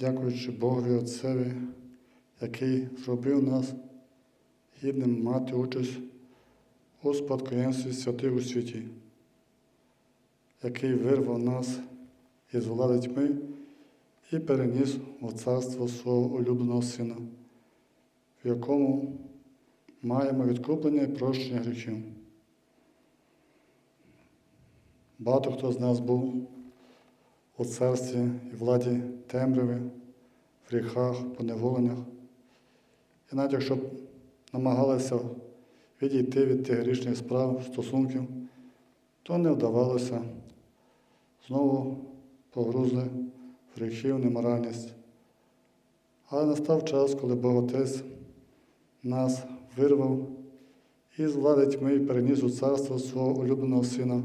дякуючи Богові Отцеві, який зробив нас гідним мати участь у спадкоємстві святих у світі, який вирвав нас із влади тьми і переніс у царство свого улюбленого Сина, в якому маємо відкуплення і прощення гріхів. Багато хто з нас був у царстві і владі темряви, в гріхах, поневоленнях. І навіть якщо намагалися відійти від тих грішних справ, стосунків, то не вдавалося. Знову погрузли в гріхів, неморальність. Але настав час, коли Бог Отець нас вирвав із влади тьми і переніс у царство свого улюбленого Сина,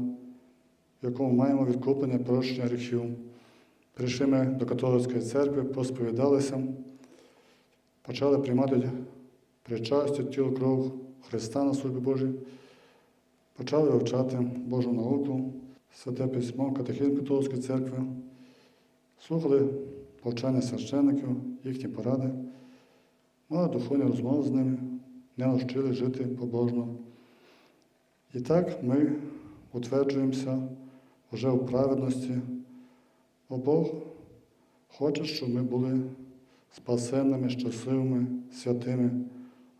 в якому маємо відкуплення прощення гріхів. Прийшли ми до католицької церкви, посповідалися, почали приймати причастя, тіло кров Христа на службі Божій, почали вивчати Божу науку, святе письмо, катехізм католицької церкви, слухали повчання священників, їхні поради, мали духовні розмови з ними, не навчили жити побожно. І так ми утверджуємося вже у праведності, бо Бог хоче, щоб ми були спасенними, щасливими, святими.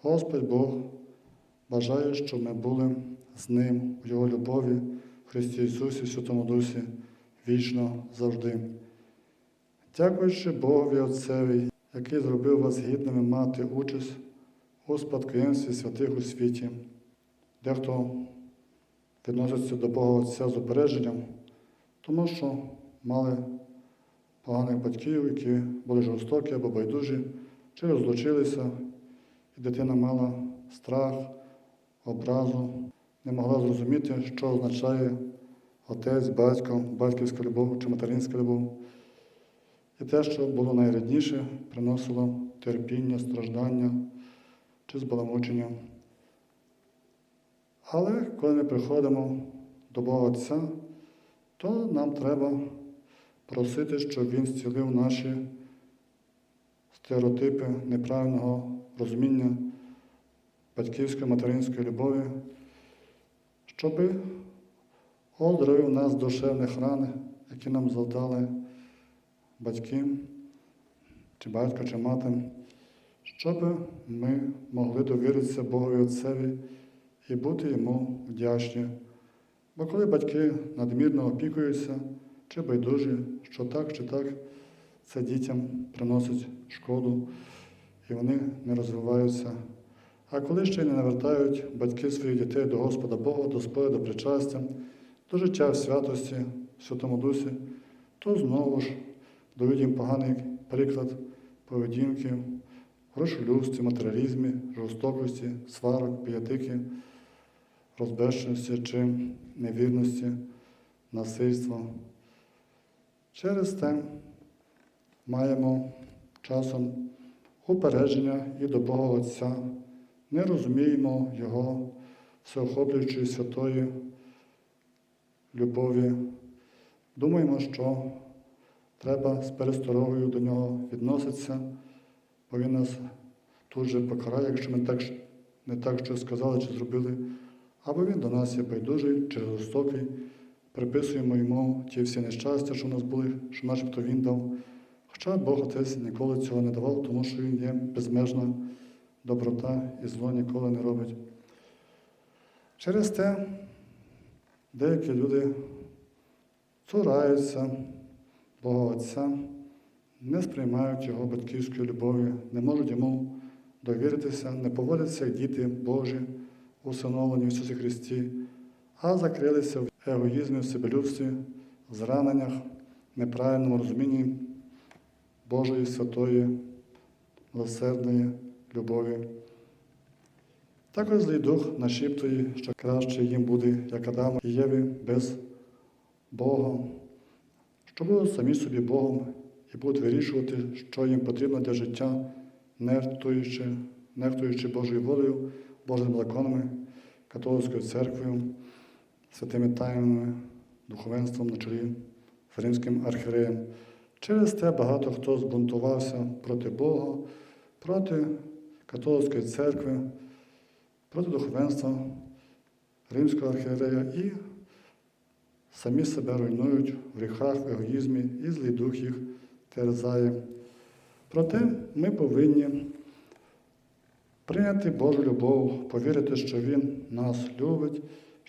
Господь Бог бажає, щоб ми були з Ним у Його любові, в Христі Ісусі, Святому Дусі, вічно завжди. Дякуючи Богові Отцеві, який зробив вас гідними мати участь у спадкоємстві святих у світі. Дехто відноситься до Бога Отця з упередженням, тому що мали поганих батьків, які були жорстокі або байдужі, чи розлучилися, і дитина мала страх, образу, не могла зрозуміти, що означає отець, батько, батьківська любов чи материнська любов. І те, що було найрідніше, приносило терпіння, страждання чи збаламучення. Але коли ми приходимо до Бога Отця, то нам треба просити, щоб Він зцілив наші стереотипи неправильного розуміння батьківської материнської любові, щоб оздоровив нас душевних ран, які нам завдали батьки, чи батько, чи мати, щоб ми могли довіритися Богові Отцеві і бути йому вдячні. Бо коли батьки надмірно опікуються чи байдужі, що так чи так, це дітям приносить шкоду, і вони не розвиваються. А коли ще й не навертають батьки своїх дітей до Господа Бога, до сповіді, до причастя, до життя в святості, в Святому Дусі, то знову ж дають їм поганий приклад поведінки, грошолюбстві, матеріалізмі, жорстокості, сварок, піятики, розбещеності чи невірності, насильства. Через те маємо часом упередження і до Бога Отця, не розуміємо Його всеохоплюючої святої любові. Думаємо, що треба з пересторогою до нього відноситися, бо він нас тут же покарає, якщо ми так, не так щось сказали чи зробили, або він до нас є байдужий чи жорстокий, приписуємо йому ті всі нещастя, що в нас були, що начебто він дав. Хоча Бог Отець ніколи цього не давав, тому що Він є безмежна доброта і зло ніколи не робить. Через те деякі люди цураються Бога Отця, не сприймають Його батьківської любові, не можуть йому довіритися, не поводяться діти Божі, усиновлені в Ісусі Христі, а закрилися в егоїзмі, в себелюбстві, в зраненнях, неправильному розумінні Божої святої, милосердної любові. Також злий дух нашіптує, що краще їм буде, як Адаму і Єві, без Бога, що будуть самі собі Богом і будуть вирішувати, що їм потрібно для життя, нехтуючи, нехтуючи Божою волею, Божими законами, католицькою церквою, святими тайнами, духовенством на чолі з римським архіреєм, Через те багато хто збунтувався проти Бога, проти католицької церкви, проти духовенства римського архієрея і самі себе руйнують в гріхах, в егоїзмі, і злий дух їх терзає. Проте ми повинні прийняти Божу любов, повірити, що Він нас любить,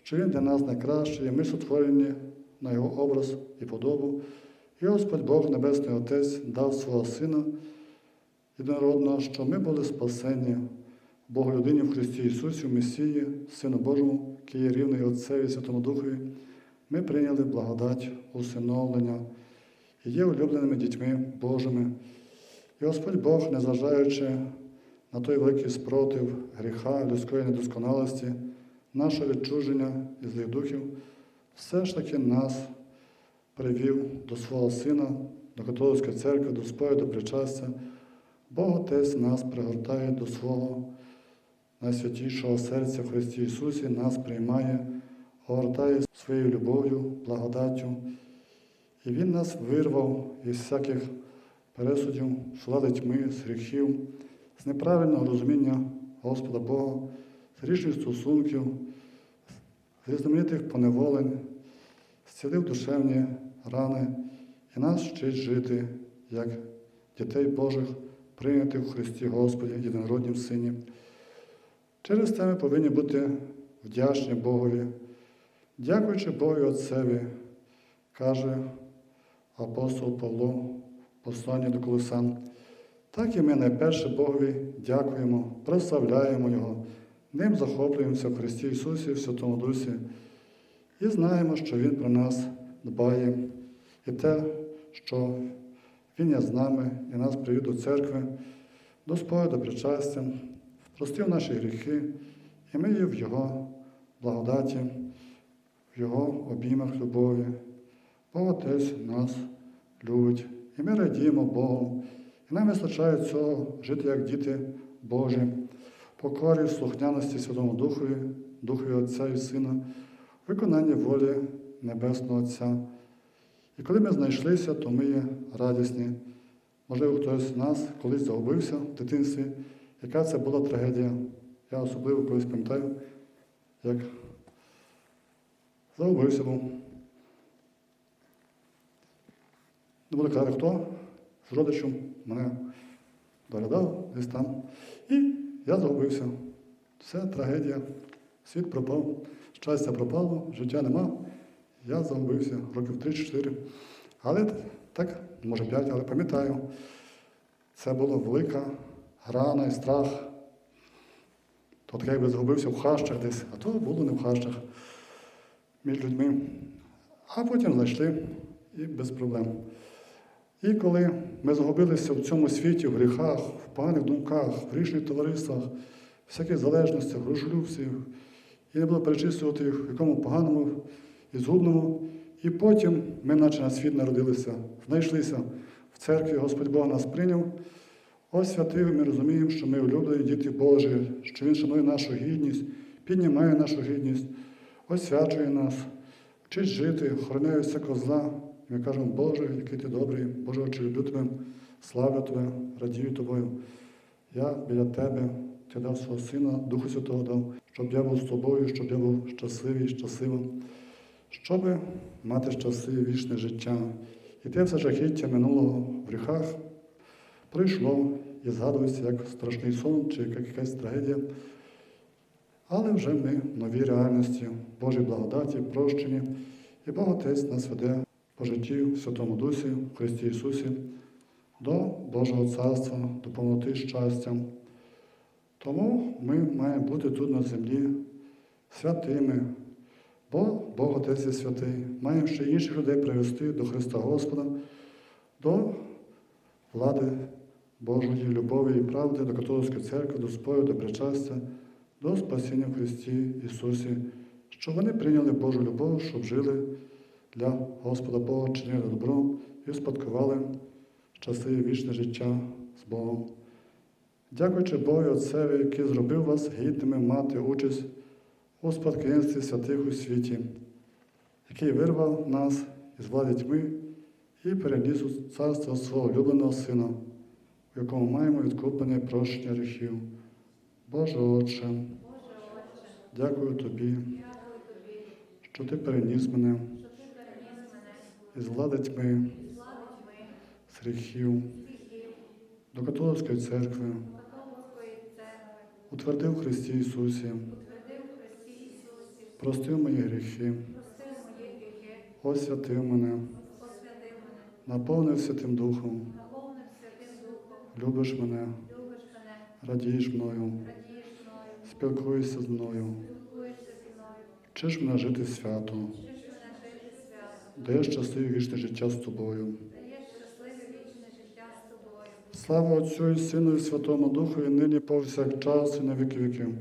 що Він для нас найкращий, ми сотворені на Його образ і подобу. І Господь Бог, Небесний Отець, дав свого Сина єдинородного, що ми були спасені Богу людині в Христі Ісусі, в Месії, Сину Божому, який є рівний Отцеві Святому Духові. Ми прийняли благодать усиновлення і є улюбленими дітьми Божими. І Господь Бог, незважаючи на той великий спротив гріха, людської недосконалості, нашого відчуження і злих духів, все ж таки нас привів до свого Сина, до католицької церкви, до сповіду причастя. Бог Отець нас пригортає до свого найсвятішого серця в Христі Ісусі, нас приймає, огортає своєю любов'ю, благодаттю. І Він нас вирвав із всяких пересудів, влади тьми, з гріхів, з неправильного розуміння Господа Бога, з грішних стосунків, різноманітних поневолень, зцілив душевні рани і нас вчить жити як дітей Божих, прийнятих в Христі Господі, єдинороднім Сині. Через це ми повинні бути вдячні Богові, дякуючи Богу Отцеві, каже апостол Павло посланні до Колосан. Так і ми найперше Богові дякуємо, прославляємо Його, ним захоплюємося в Христі Ісусі, в Святому Дусі, і знаємо, що Він про нас дбає, і те, що Він є з нами і нас привів до церкви, до сповіду причастя, простив наші гріхи, і ми є в Його благодаті, в Його обіймах любові. Бог Отець нас любить. І ми радіємо Богу. І нам вистачає цього жити як діти Божі, покорі, слухняності Святому Духові, Духові Отця і Сина, виконанні волі Небесного Отця. І коли ми знайшлися, то ми є радісні. Можливо, хтось з нас колись загубився в дитинстві. Яка це була трагедія? Я особливо колись пам'ятаю, як загубився був. Не буду казати, хто з родичем мене доглядав десь там. І я загубився. Все, трагедія. Світ пропав, щастя пропало, життя нема. Я загубився років 3-4. Але так, може 5, але пам'ятаю, це була велика грана і страх. То таке якби загубився в хащах десь, а то було не в хащах між людьми. А потім знайшли і без проблем. І коли ми загубилися в цьому світі, в гріхах, в поганих думках, в грішних товариствах, всяких залежностях, в рожлюбстві, і не було перечислювати їх в якому поганому і згубному. І потім ми, наче на світ народилися, знайшлися в церкві, Господь Бог нас прийняв. Ось святий, ми розуміємо, що ми улюблені діти Божі, що Він шанує нашу гідність, піднімає нашу гідність, освячує нас, вчить жити, охороняє всякого зла. Ми кажемо, Боже, який ти добрий, Боже, очі люблю тебе, славлю тебе, радію тобою. Я біля тебе, ти дав свого сина, Духу Святого дав, щоб я був з тобою, щоб я був щасливий, щасливим, щоб мати щасливе вічне життя. І те все жахіття минулого в гріхах прийшло і згадується як страшний сон чи як якась трагедія. Але вже ми в новій реальності, Божій благодаті, прощені, і Бог Отець нас веде по житті в Святому Дусі, в Христі Ісусі, до Божого Царства, до повноти щастя. Тому ми маємо бути тут на землі святими, бо Бог Отець є святий. Маємо ще інших людей привести до Христа Господа, до влади Божої любові і правди, до католицької церкви, до спою, до причастя, до спасіння в Христі Ісусі, щоб вони прийняли Божу любов, щоб жили для Господа Бога, чинили добро і успадкували щасливе вічне життя з Богом. Дякуючи Богу Отцеві, який зробив вас гідними мати участь у спадкоємстві святих у світі, який вирвав нас із влади тьми і переніс у царство свого улюбленого Сина, в якому маємо відкуплення і прощення гріхів. Боже Отче, дякую Тобі, що Ти переніс мене із влади тьми, з гріхів до католицької церкви, утвердив Христі Ісусі, простив мої гріхи, освятив мене, наповнив Святим Духом, любиш мене, радієш мною, спілкуєшся з мною, вчиш мене жити свято, даєш щасливе вічне життя з тобою. Слава Отцю і Сину і Святому Духу, і нині повсякчас і на віки віків.